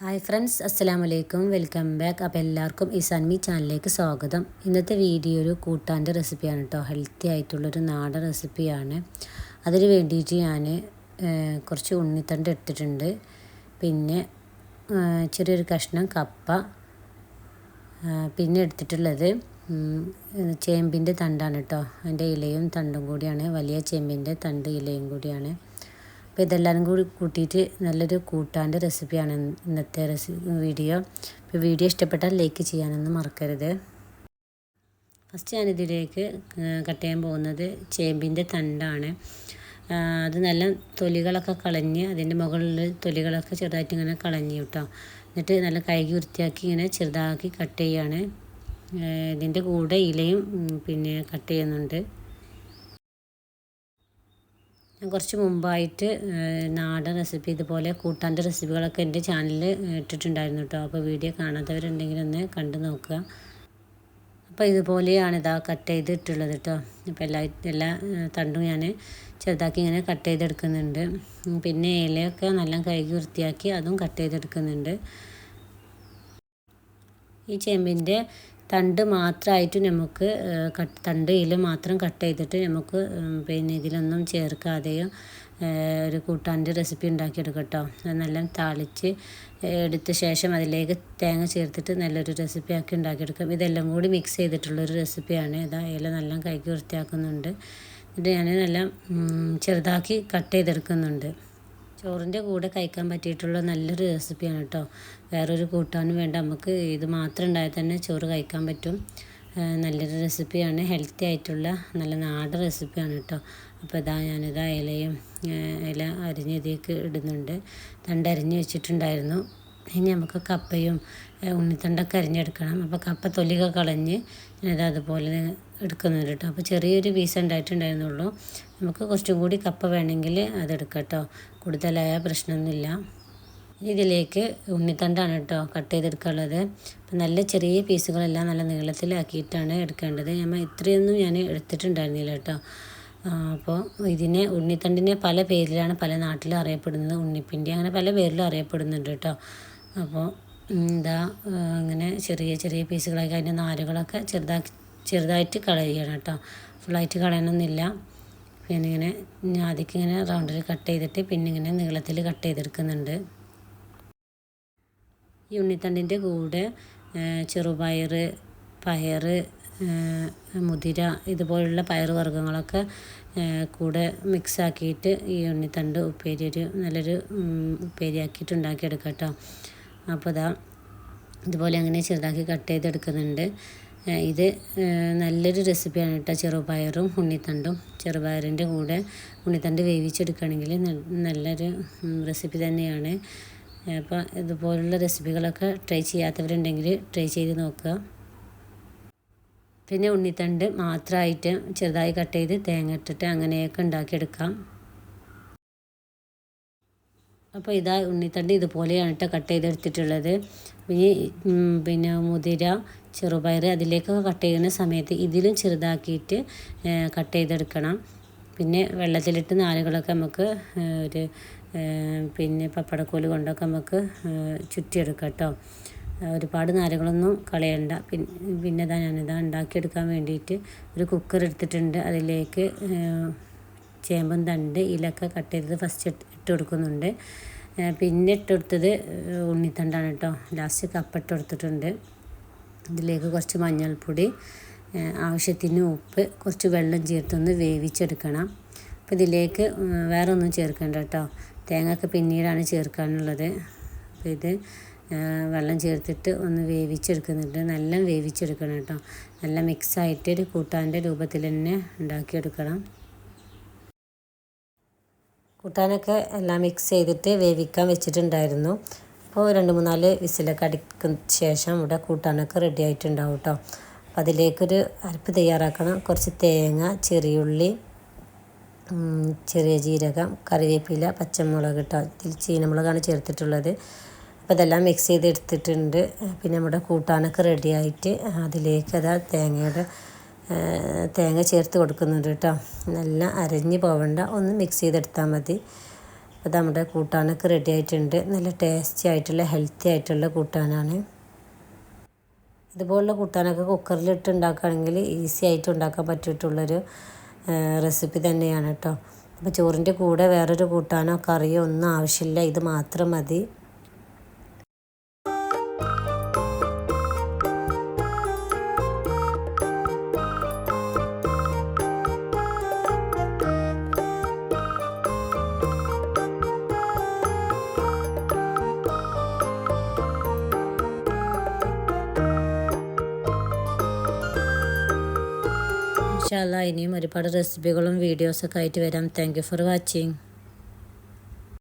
Hi friends അസ്സലാമു വലൈക്കും welcome back അപ്പോൾ എല്ലാവർക്കും ഈ മീ ചാനലിലേക്ക് സ്വാഗതം. ഇന്നത്തെ വീഡിയോ ഒരു കൂട്ടാന്റെ റെസിപ്പിയാണ് കേട്ടോ ഹെൽത്തി ആയിട്ടുള്ളൊരു നാടൻ റെസിപ്പിയാണ് അതിന് വേണ്ടിയിട്ട് ഞാൻ കുറച്ച് ഉണ്ണിത്തണ്ട് എടുത്തിട്ടുണ്ട്. പിന്നെ ചെറിയൊരു കഷ്ണം കപ്പ പിന്നെ എടുത്തിട്ടുള്ളത് ചേമ്പിന്റെ തണ്ടാണ് കേട്ടോ അതിന്റെ ഇലയും തണ്ടും കൂടിയാണ്. വലിയ ചേമ്പിന്റെ തണ്ട് ഇലയും കൂടിയാണ്. അപ്പോൾ ഇതെല്ലാം കൂടി കൂട്ടിയിട്ട് നല്ലൊരു കൂട്ടാന്റെ റെസിപ്പിയാണ് ഇന്നത്തെ റെസി വീഡിയോ അപ്പോൾ വീഡിയോ ഇഷ്ടപ്പെട്ടാൽ ലൈക്ക് ചെയ്യാനൊന്നും മറക്കരുത്. ഫസ്റ്റ് ഞാനിതിലേക്ക് കട്ട് ചെയ്യാൻ പോകുന്നത് ചേമ്പിന്റെ തണ്ടാണ്. അത് നല്ല തൊലികളൊക്കെ കളഞ്ഞ് അതിന്റെ മുകളിൽ തൊലികളൊക്കെ ചെറുതായിട്ട് ഇങ്ങനെ കളഞ്ഞു കേട്ടോ. എന്നിട്ട് നല്ല കഴുകി വൃത്തിയാക്കി ഇങ്ങനെ ചെറുതാക്കി കട്ട് ചെയ്യാണ്. ഇതിന്റെ കൂടെ ഇലയും പിന്നെ കട്ട് ചെയ്യുന്നുണ്ട്. ഞാൻ കുറച്ച് മുമ്പായിട്ട് നാടൻ റെസിപ്പി ഇതുപോലെ കൂട്ടാന്റെ റെസിപ്പികളൊക്കെ എന്റെ ചാനലിൽ ഇട്ടിട്ടുണ്ടായിരുന്നു കേട്ടോ അപ്പോൾ വീഡിയോ കാണാത്തവരുണ്ടെങ്കിൽ ഒന്ന് കണ്ടു നോക്കുക. അപ്പോൾ ഇതുപോലെയാണ് ഇതാ കട്ട് ചെയ്തിട്ടുള്ളത് കേട്ടോ അപ്പോൾ എല്ലാ എല്ലാ തണ്ടും ഞാൻ ചെറുതാക്കി ഇങ്ങനെ കട്ട് ചെയ്തെടുക്കുന്നുണ്ട്. പിന്നെ ഇലയൊക്കെ നല്ല കഴുകി വൃത്തിയാക്കി അതും കട്ട് ചെയ്തെടുക്കുന്നുണ്ട്. ഈ ചെമ്പിന്റെ തണ്ട് മാത്രമായിട്ട് നമുക്ക് തണ്ട് ഇല മാത്രം കട്ട് ചെയ്തിട്ട് നമുക്ക് പിന്നെ ഇതിലൊന്നും ചേർക്കാതെയും ഒരു കൂട്ടാന്റെ റെസിപ്പി ഉണ്ടാക്കിയെടുക്കാം കേട്ടോ നല്ല താളിച്ച് എടുത്ത ശേഷം അതിലേക്ക് തേങ്ങ ചേർത്തിട്ട് നല്ലൊരു റെസിപ്പി ആക്കി ഉണ്ടാക്കിയെടുക്കാം. ഇതെല്ലാം കൂടി മിക്സ് ചെയ്തിട്ടുള്ളൊരു റെസിപ്പിയാണ് ഇതാ ഇല നല്ല കൈക്ക് വൃത്തിയാക്കുന്നുണ്ട്. എന്നിട്ട് ഞാൻ നല്ല ചെറുതാക്കി കട്ട് ചെയ്തെടുക്കുന്നുണ്ട്. ചോറിന്റെ കൂടെ കഴിക്കാൻ പറ്റിയിട്ടുള്ള നല്ലൊരു റെസിപ്പിയാണ് കേട്ടോ. വേറൊരു കൂട്ടാനും വേണ്ട. നമുക്ക് ഇത് മാത്രം ഉണ്ടായാൽ തന്നെ ചോറ് കഴിക്കാൻ പറ്റും. നല്ലൊരു റെസിപ്പിയാണ്. ഹെൽത്തി ആയിട്ടുള്ള നല്ല നാടൻ റെസിപ്പിയാണ് കേട്ടോ. അപ്പോൾ ഇതാ ഞാനിതാ ഇലയും ഇല അരിഞ്ഞ് ഇതിലേക്ക് ഇടുന്നുണ്ട്. രണ്ടരിഞ്ഞ് വെച്ചിട്ടുണ്ടായിരുന്നു. ഇനി നമുക്ക് കപ്പയും ഉണ്ണിത്തണ്ടൊക്കെ അരിഞ്ഞെടുക്കണം. അപ്പോൾ കപ്പ തൊലിക കളഞ്ഞ് ഞാനത് അതുപോലെ എടുക്കുന്നുണ്ട് കേട്ടോ. അപ്പോൾ ചെറിയൊരു പീസ് ഉണ്ടായിട്ടുണ്ടായിരുന്നുള്ളൂ. നമുക്ക് കുറച്ചും കൂടി കപ്പ വേണമെങ്കിൽ അതെടുക്കാം കേട്ടോ കൂടുതലായ പ്രശ്നമൊന്നുമില്ല. ഇതിലേക്ക് ഉണ്ണിത്തണ്ടാണ് കേട്ടോ കട്ട് ചെയ്തെടുക്കാനുള്ളത്. അപ്പം നല്ല ചെറിയ പീസുകളെല്ലാം നല്ല നീളത്തിലാക്കിയിട്ടാണ് എടുക്കേണ്ടത്. നമ്മൾ ഇത്രയൊന്നും ഞാൻ എടുത്തിട്ടുണ്ടായിരുന്നില്ല കേട്ടോ. അപ്പോൾ ഇതിനെ ഉണ്ണിത്തണ്ടിനെ പല പേരിലാണ് പല നാട്ടിലും അറിയപ്പെടുന്നത്. ഉണ്ണിപ്പിണ്ടി അങ്ങനെ പല പേരിലും അറിയപ്പെടുന്നുണ്ട് കേട്ടോ. അപ്പോൾ എന്താ ഇങ്ങനെ ചെറിയ ചെറിയ പീസുകളാക്കി അതിന്റെ നാരുകളൊക്കെ ചെറുതാക്കി ചെറുതായിട്ട് കളയുകയാണ് കേട്ടോ. ഫുള്ളായിട്ട് കളയണമെന്നില്ല പിന്നെ ഇങ്ങനെ ആദ്യം ഇങ്ങനെ റൗണ്ടിൽ കട്ട് ചെയ്തിട്ട് പിന്നെ ഇങ്ങനെ നീളത്തിൽ കട്ട് ചെയ്തെടുക്കുന്നുണ്ട്. ഈ ഉണ്ണിത്തണ്ടിന്റെ കൂടെ ചെറുപയർ പയർ മുതിര ഇതുപോലുള്ള പയർ വർഗങ്ങളൊക്കെ കൂടെ മിക്സാക്കിയിട്ട് ഈ ഉണ്ണിത്തണ്ട് ഉപ്പേരി ഒരു നല്ലൊരു ഉപ്പേരിയാക്കിയിട്ട് ഉണ്ടാക്കിയെടുക്കാം കേട്ടോ. അപ്പോൾ ഇതാ ഇതുപോലെ അങ്ങനെ ചെറുതാക്കി കട്ട് ചെയ്തെടുക്കുന്നുണ്ട്. ഇത് നല്ലൊരു റെസിപ്പിയാണ് കേട്ടോ ചെറുപയറും ഉണ്ണിത്തണ്ടും. ചെറുപയറിന്റെ കൂടെ ഉണ്ണിത്തണ്ട് വേവിച്ചെടുക്കുകയാണെങ്കിൽ നല്ലൊരു റെസിപ്പി തന്നെയാണ്. അപ്പോൾ ഇതുപോലുള്ള റെസിപ്പികളൊക്കെ ട്രൈ ചെയ്യാത്തവരുണ്ടെങ്കിൽ ട്രൈ ചെയ്ത് നോക്കുക. പിന്നെ ഉണ്ണിത്തണ്ട് മാത്രമായിട്ട് ചെറുതായി കട്ട് ചെയ്ത് തേങ്ങ ഇട്ടിട്ട് അങ്ങനെയൊക്കെ ഉണ്ടാക്കിയെടുക്കാം. അപ്പോൾ ഇതാ ഉണ്ണിത്തണ്ട് ഇതുപോലെയാണ് കേട്ടോ കട്ട് ചെയ്തെടുത്തിട്ടുള്ളത്. ഇനി പിന്നെ മുതിര ചെറുപയർ അതിലേക്കൊക്കെ കട്ട് ചെയ്യുന്ന സമയത്ത് ഇതിലും ചെറുതാക്കിയിട്ട് കട്ട് ചെയ്തെടുക്കണം. പിന്നെ വെള്ളത്തിലിട്ട് നാലുകളൊക്കെ നമുക്ക് ഒരു പിന്നെ പപ്പടക്കോൽ കൊണ്ടൊക്കെ നമുക്ക് ചുറ്റിയെടുക്കാം കേട്ടോ. ഒരുപാട് നാരുകളൊന്നും കളയണ്ട. പിന്നെ പിന്നെ ഇതാ ഞാനിതാ ഉണ്ടാക്കിയെടുക്കാൻ വേണ്ടിയിട്ട് ഒരു കുക്കർ എടുത്തിട്ടുണ്ട്. അതിലേക്ക് ചേമ്പും തണ്ട് ഇലൊക്കെ കട്ട് ചെയ്തത് ഫസ്റ്റ് ഇട്ട് കൊടുക്കുന്നുണ്ട് പിന്നെ ഇട്ടെടുത്തത് ഉണ്ണിത്തണ്ടാണ് കേട്ടോ ലാസ്റ്റ് കപ്പ ഇട്ട് കൊടുത്തിട്ടുണ്ട് ഇതിലേക്ക് കുറച്ച് മഞ്ഞൾപ്പൊടി ആവശ്യത്തിന് ഉപ്പ് കുറച്ച് വെള്ളം ചേർത്തൊന്ന് വേവിച്ചെടുക്കണം. അപ്പോൾ ഇതിലേക്ക് വേറെ ഒന്നും ചേർക്കേണ്ട കേട്ടോ തേങ്ങയൊക്കെ പിന്നീടാണ് ചേർക്കാനുള്ളത്. അപ്പോൾ ഇത് വെള്ളം ചേർത്തിട്ട് ഒന്ന് വേവിച്ചെടുക്കുന്നുണ്ട്. നല്ല വേവിച്ചെടുക്കണം കേട്ടോ നല്ല മിക്സായിട്ട് ഒരു കൂട്ടാന്റെ രൂപത്തിൽ തന്നെ ഉണ്ടാക്കിയെടുക്കണം. കൂട്ടാനൊക്കെ എല്ലാം മിക്സ് ചെയ്തിട്ട് വേവിക്കാൻ വെച്ചിട്ടുണ്ടായിരുന്നു. അപ്പോൾ രണ്ട് മൂന്നാൽ വിസിലൊക്കെ അടിക്കുന്ന ശേഷം ഇവിടെ കൂട്ടാനൊക്കെ റെഡി ആയിട്ടുണ്ടാവും കേട്ടോ അപ്പോൾ അതിലേക്കൊരു അരപ്പ് തയ്യാറാക്കണം. കുറച്ച് തേങ്ങ ചെറിയുള്ളി ചെറിയ ജീരകം കറിവേപ്പില പച്ചമുളക് കേട്ടോ ഇതിൽ ചീനമുളകാണ് ചേർത്തിട്ടുള്ളത്. അപ്പോൾ ഇതെല്ലാം മിക്സ് ചെയ്ത് എടുത്തിട്ടുണ്ട് പിന്നെ നമ്മുടെ കൂട്ടാനൊക്കെ റെഡിയായിട്ട് അതിലേക്ക് അതാ തേങ്ങയുടെ തേങ്ങ ചേർത്ത് കൊടുക്കുന്നുണ്ട് കേട്ടോ. നല്ല അരഞ്ഞ് പോവണ്ട. ഒന്ന് മിക്സ് ചെയ്തെടുത്താൽ മതി. അപ്പോൾ നമ്മുടെ കൂട്ടാനൊക്കെ റെഡി ആയിട്ടുണ്ട്. നല്ല ടേസ്റ്റി ആയിട്ടുള്ള ഹെൽത്തി ആയിട്ടുള്ള കൂട്ടാനാണ്. ഇതുപോലുള്ള കൂട്ടാനൊക്കെ കുക്കറിലിട്ട് ഉണ്ടാക്കുകയാണെങ്കിൽ ഈസി ആയിട്ട് ഉണ്ടാക്കാൻ പറ്റിയിട്ടുള്ളൊരു റെസിപ്പി തന്നെയാണ് കേട്ടോ. അപ്പോൾ ചോറിന്റെ കൂടെ വേറൊരു കൂട്ടാനോ കറിയോ ഒന്നും ആവശ്യമില്ല. ഇത് മാത്രം മതി. ഇൻഷാല്ല ഇനിയും ഒരുപാട് റെസിപ്പികളും വീഡിയോസൊക്കെ ആയിട്ട് വരാം. Thank for watching